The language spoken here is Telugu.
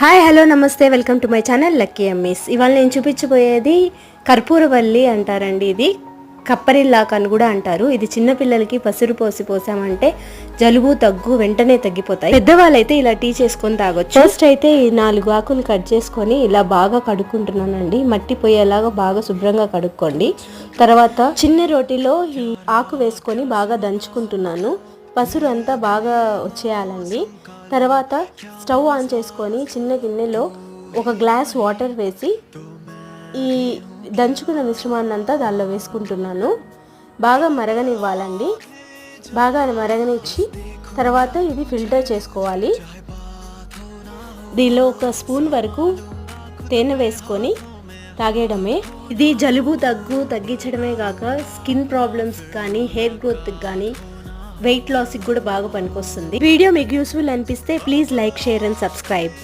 హాయ్ హలో నమస్తే welcome to my channel lucky Ammis. ఇవాళ నేను చూపించబోయేది కర్పూరవల్లి అంటారండి ఇది. కప్పరిల్లాక్ అని కూడా అంటారు. ఇది చిన్నపిల్లలకి పసురు పోసి పోసామంటే జలుబు దగ్గు వెంటనే తగ్గిపోతాయి. పెద్దవాళ్ళైతే ఇలా టీ చేసుకొని తాగొచ్చు. ఫస్ట్ అయితే ఈ నాలుగు ఆకులు కట్ చేసుకొని ఇలా బాగా కడుక్కుంటున్నానండి. మట్టి పోయేలాగా బాగా శుభ్రంగా కడుక్కోండి. తర్వాత చిన్న రోటిలో ఈ ఆకు వేసుకొని బాగా దంచుకుంటున్నాను. పసురు అంతా బాగా వచ్చేయాలండి. తర్వాత స్టవ్ ఆన్ చేసుకొని చిన్న గిన్నెలో ఒక గ్లాస్ వాటర్ వేసి ఈ దంచుకున్న మిశ్రమాన్ని అంతా దానిలో వేసుకుంటున్నాను. బాగా మరగనివ్వాలండి. బాగా మరగనిచ్చి తర్వాత ఇది ఫిల్టర్ చేసుకోవాలి. దీనిలో ఒక స్పూన్ వరకు తేనె వేసుకొని తాగేయడమే. ఇది జలుబు దగ్గు తగ్గించడమే కాక స్కిన్ ప్రాబ్లమ్స్ కానీ హెయిర్ గ్రోత్కి కానీ వెయిట్ లాస్కి కూడా బాగా పనికొస్తుంది. వీడియో మీకు యూస్ఫుల్ అనిపిస్తే please like share and subscribe.